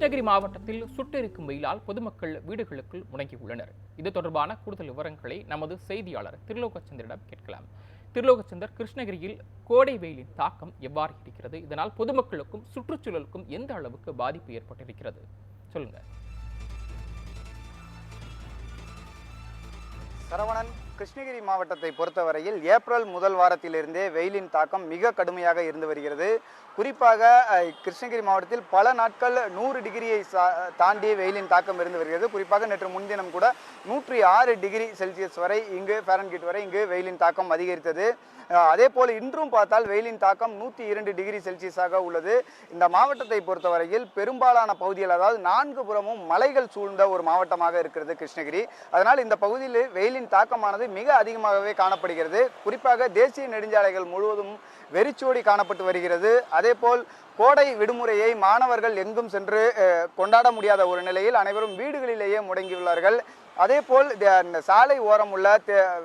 கிருஷ்ணகிரி மாவட்டத்தில் சுட்டெரிக்கும் வெயிலால் பொதுமக்கள் வீடுகளுக்குள் முடங்கியுள்ளனர். இது தொடர்பான கூடுதல் விவரங்களை நமது செய்தியாளர் திருலோகச்சந்திரிடம் கேட்கலாம். திருலோகச்சந்தர் கிருஷ்ணகிரியில் கோடை வெயிலின் தாக்கம் எவ்வாறு இருக்கிறது? இதனால் பொதுமக்களுக்கும் சுற்றுச்சூழலுக்கும் எந்த அளவுக்கு பாதிப்பு ஏற்பட்டிருக்கிறது? சொல்லுங்க. சரவணன் கிருஷ்ணகிரி மாவட்டத்தை பொறுத்தவரையில் ஏப்ரல் முதல் வாரத்திலிருந்தே வெயிலின் தாக்கம் மிக கடுமையாக இருந்து வருகிறது. குறிப்பாக கிருஷ்ணகிரி மாவட்டத்தில் பல நாட்கள் நூறு டிகிரியை சா- தாண்டி வெயிலின் தாக்கம் இருந்து வருகிறது. குறிப்பாக நேற்று முன்தினம் கூட நூற்றி ஆறு டிகிரி செல்சியஸ் வரை இங்கு ஃபேரன்கிட் வரை இங்கு வெயிலின் தாக்கம் அதிகரித்தது. அதே போல் இன்றும் பார்த்தால் வெயிலின் தாக்கம் நூற்றி இரண்டு டிகிரி செல்சியஸாக உள்ளது. இந்த மாவட்டத்தை பொறுத்தவரையில் பெரும்பாலான பகுதிகள் அதாவது நான்கு புறமும் மலைகள் சூழ்ந்த ஒரு மாவட்டமாக இருக்கிறது கிருஷ்ணகிரி. அதனால் இந்த பகுதியில் வெயிலின் தாக்கமானது மிக அதிகமாகவே காணப்படுகிறது. குறிப்பாக தேசிய நெடுஞ்சாலைகள் முழுவதும் வெறிச்சோடி காணப்பட்டு வருகிறது. அதேபோல் கோடை விடுமுறையை மாணவர்கள் எங்கும் சென்று கொண்டாட முடியாத ஒரு நிலையில் அனைவரும் வீடுகளிலேயே முடங்கியுள்ளார்கள். அதேபோல் இந்த சாலை ஓரம் உள்ள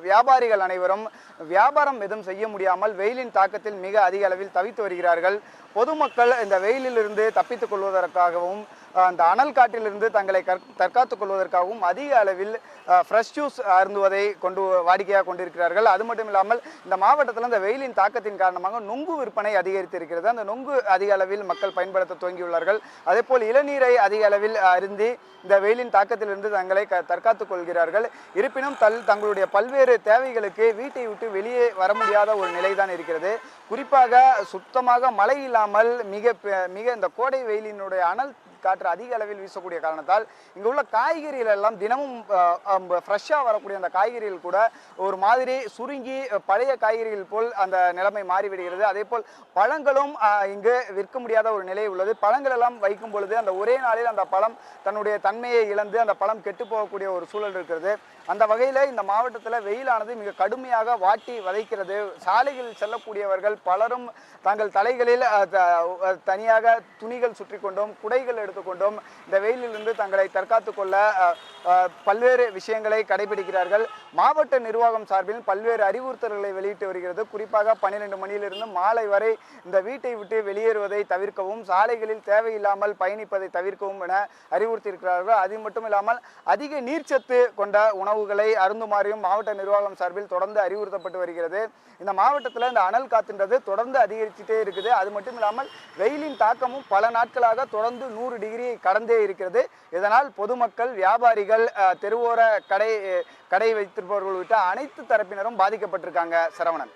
வியாபாரிகள் அனைவரும் வியாபாரம் எதுவும் செய்ய முடியாமல் வெயிலின் தாக்கத்தில் மிக அதிக அளவில் தவித்து வருகிறார்கள். பொதுமக்கள் இந்த வெயிலிலிருந்து தப்பித்துக் கொள்வதற்காகவும் அந்த அனல் காற்றிலிருந்து தங்களை தற்காத்துக் கொள்வதற்காகவும் அதிக அளவில் ஃப்ரெஷ் ஜூஸ் அருந்துவதை கொண்டு வாடிக்கையாக கொண்டிருக்கிறார்கள். அது மட்டும் இல்லாமல் இந்த மாவட்டத்தில் இந்த வெயிலின் தாக்கத்தின் காரணமாக நொங்கு விற்பனை அதிகரித்திருக்கிறது. அந்த நொங்கு அதிக அளவில் மக்கள் பயன்படுத்த துவங்கியுள்ளார்கள். அதேபோல் இளநீரை அதிக அளவில் அருந்தி இந்த வெயிலின் தாக்கத்திலிருந்து தங்களை க தற்காத்துக் கொள்கிறார்கள். இருப்பினும் தல் தங்களுடைய பல்வேறு தேவைகளுக்கு வீட்டை விட்டு வெளியே வர முடியாத ஒரு நிலைதான் இருக்கிறது. குறிப்பாக சுத்தமாக மழை இல்லாமல் மிக பெ- மிக இந்த கோடை வெயிலினுடைய அனல் காற்று அதிக அளவில் வீசக்கூடிய காரணத்தால் இங்கே உள்ள காய்கறிகள் எல்லாம் தினமும் ஃப்ரெஷ்ஷாக வரக்கூடிய அந்த காய்கறிகள் கூட ஒரு மாதிரி சுருங்கி பழைய காய்கறிகள் போல் அந்த நிலைமை மாறிவிடுகிறது. அதே போல் பழங்களும் இங்கு விற்க முடியாத ஒரு நிலை உள்ளது. பழங்கள் எல்லாம் வைக்கும் பொழுது அந்த ஒரே நாளில் அந்த பழம் தன்னுடைய தன்மையை இழந்து அந்த பழம் கெட்டு போகக்கூடிய ஒரு சூழல் இருக்கிறது. அந்த வகையில் இந்த மாவட்டத்தில் வெயிலானது மிக கடுமையாக வாட்டி வதைக்கிறது. சாலைகளில் செல்லக்கூடியவர்கள் பலரும் தங்கள் தலைகளில் தனியாக துணிகள் சுற்றி கொண்டும் குடைகள் எடுத்து எடுத்துக்கொண்டும் இந்த வெயிலிலிருந்து தங்களை தற்காத்து கொள்ள பல்வேறு விஷயங்களை கடைபிடிக்கிறார்கள். மாவட்ட நிர்வாகம் சார்பில் பல்வேறு அறிவுறுத்தல்களை வெளியிட்டு வருகிறது. குறிப்பாக பன்னிரெண்டு மணியிலிருந்து மாலை வரை இந்த வீட்டை விட்டு வெளியேறுவதை தவிர்க்கவும் சாலைகளில் தேவையில்லாமல் பயணிப்பதை தவிர்க்கவும் என அறிவுறுத்தியிருக்கிறார்கள். அது மட்டும் இல்லாமல் அதிக நீர்ச்சத்து கொண்ட உணவுகளை அருந்துமாறியும் மாவட்ட நிர்வாகம் சார்பில் தொடர்ந்து அறிவுறுத்தப்பட்டு வருகிறது. இந்த மாவட்டத்தில் இந்த அனல் காத்துன்றது தொடர்ந்து அதிகரிச்சுட்டே இருக்குது. அது மட்டும் இல்லாமல் வெயிலின் தாக்கமும் பல நாட்களாக தொடர்ந்து நூறு டிகிரி கடந்தே இருக்கிறது. இதனால் பொதுமக்கள் வியாபாரிகள் தெருவோர கடை கடை வைத்திருப்பவர்கள் உள்ளிட்ட அனைத்து தரப்பினரும் பாதிக்கப்பட்டிருக்காங்க. சரவணன்.